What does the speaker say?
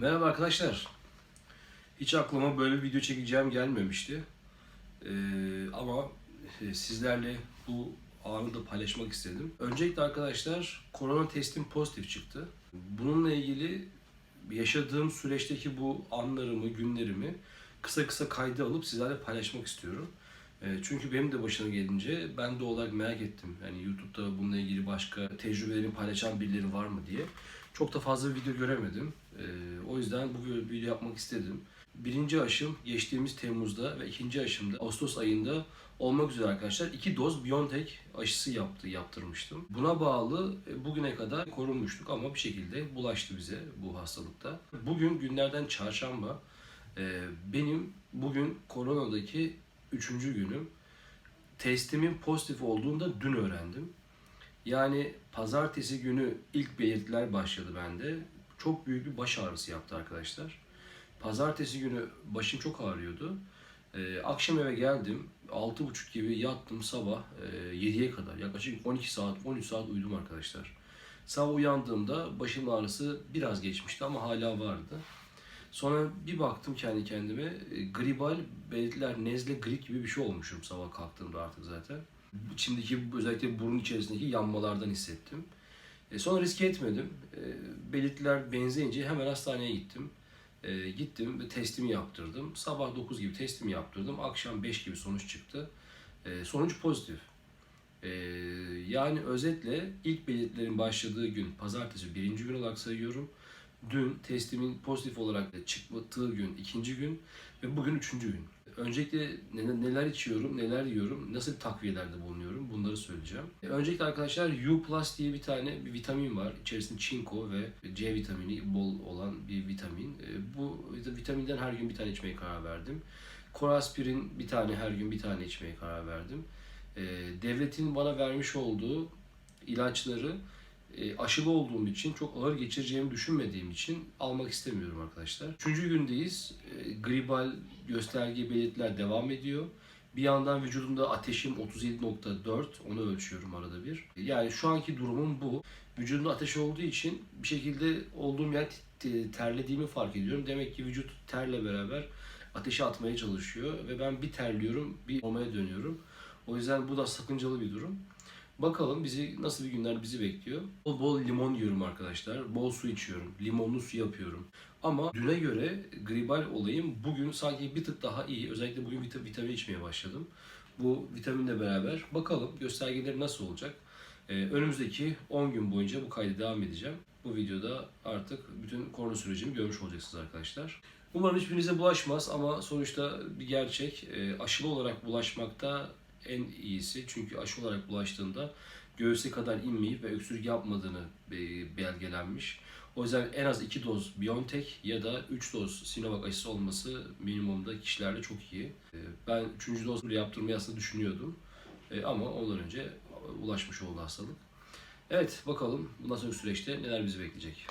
Merhaba arkadaşlar. Hiç aklıma böyle bir video çekeceğim gelmemişti. Ee, ama e, sizlerle bu anı da paylaşmak istedim. Öncelikle arkadaşlar korona testim pozitif çıktı. Bununla ilgili yaşadığım süreçteki bu anlarımı, günlerimi kısa kısa kayda alıp sizlerle paylaşmak istiyorum. E, Çünkü benim de başına gelince ben de olarak merak ettim. Yani YouTube'da bununla ilgili başka tecrübelerini paylaşan birileri var mı diye. Çok da fazla video göremedim. E, O yüzden bu video yapmak istedim. Birinci aşım geçtiğimiz Temmuz'da ve ikinci aşımda Ağustos ayında olmak üzere arkadaşlar iki doz BioNTech aşısı yaptı, yaptırmıştım. Buna bağlı e, bugüne kadar korunmuştuk ama bir şekilde bulaştı bize bu hastalıkta. Bugün günlerden çarşamba. E, Benim bugün koronadaki üçüncü günüm. Testimin pozitif olduğunu da dün öğrendim. Yani pazartesi günü ilk belirtiler başladı bende. Çok büyük bir baş ağrısı yaptı arkadaşlar. Pazartesi günü başım çok ağrıyordu. Ee, akşam eve geldim. 6.30 gibi yattım sabah e, 7'ye kadar. Yaklaşık 12 saat, 13 saat uyudum arkadaşlar. Sabah uyandığımda başım ağrısı biraz geçmişti ama hala vardı. Sonra bir baktım kendi kendime. e, Gribal belirtiler, nezle, grip gibi bir şey olmuşum sabah kalktığımda artık zaten. İçimdeki özellikle burun içerisindeki yanmalardan hissettim. E, sonra riske etmedim. E, belirtiler benzeyince hemen hastaneye gittim. E, gittim ve testimi yaptırdım. Sabah 9 gibi testimi yaptırdım. Akşam 5 gibi sonuç çıktı. E, sonuç pozitif. E, yani özetle ilk belirtilerin başladığı gün pazartesi birinci gün olarak sayıyorum. Dün testimin pozitif olarak çıktığı gün ikinci gün ve bugün üçüncü gün. Öncelikle ne- neler içiyorum, neler yiyorum, nasıl takviyelerde bulunuyorum bunları söyleyeceğim. E, Öncelikle arkadaşlar U Plus diye bir tane bir vitamin var. İçerisinde çinko ve C vitamini bol olan bir vitamin. E, Bu vitaminden her gün bir tane içmeye karar verdim. Koraspirin bir tane her gün bir tane içmeye karar verdim. E, Devletin bana vermiş olduğu ilaçları aşılı olduğum için çok ağır geçireceğimi düşünmediğim için almak istemiyorum arkadaşlar. Üçüncü gündeyiz. E, gribal gösterge belirtiler devam ediyor. Bir yandan vücudumda ateşim 37.4 onu ölçüyorum arada bir. Yani şu anki durumum bu. Vücudumda ateş olduğu için bir şekilde olduğum yer terlediğimi fark ediyorum. Demek ki vücut terle beraber ateşi atmaya çalışıyor ve ben bir terliyorum bir normale dönüyorum. O yüzden bu da sakıncalı bir durum. Bakalım bizi nasıl bir günler bizi bekliyor. Bol bol limon yiyorum arkadaşlar. Bol su içiyorum. Limonlu su yapıyorum. Ama düne göre gribal olayım bugün sanki bir tık daha iyi. Özellikle bugün vita- vitamin içmeye başladım. Bu vitaminle beraber bakalım göstergeleri nasıl olacak. Ee, önümüzdeki 10 gün boyunca bu kaydı devam edeceğim. Bu videoda artık bütün korona sürecimi görmüş olacaksınız arkadaşlar. Umarım hiçbirinize bulaşmaz ama sonuçta bir gerçek. Ee, aşılı olarak bulaşmakta en iyisi. Çünkü aşı olarak bulaştığında göğüse kadar inmeyip ve öksürük yapmadığını e, belgelenmiş. O yüzden en az 2 doz BioNTech ya da 3 doz Sinovac aşısı olması minimumda kişilerde çok iyi. E, Ben 3. doz bile yaptırmayı aslında düşünüyordum. E, Ama ondan önce ulaşmış oldu hastalık. Evet bakalım bundan sonraki süreçte neler bizi bekleyecek.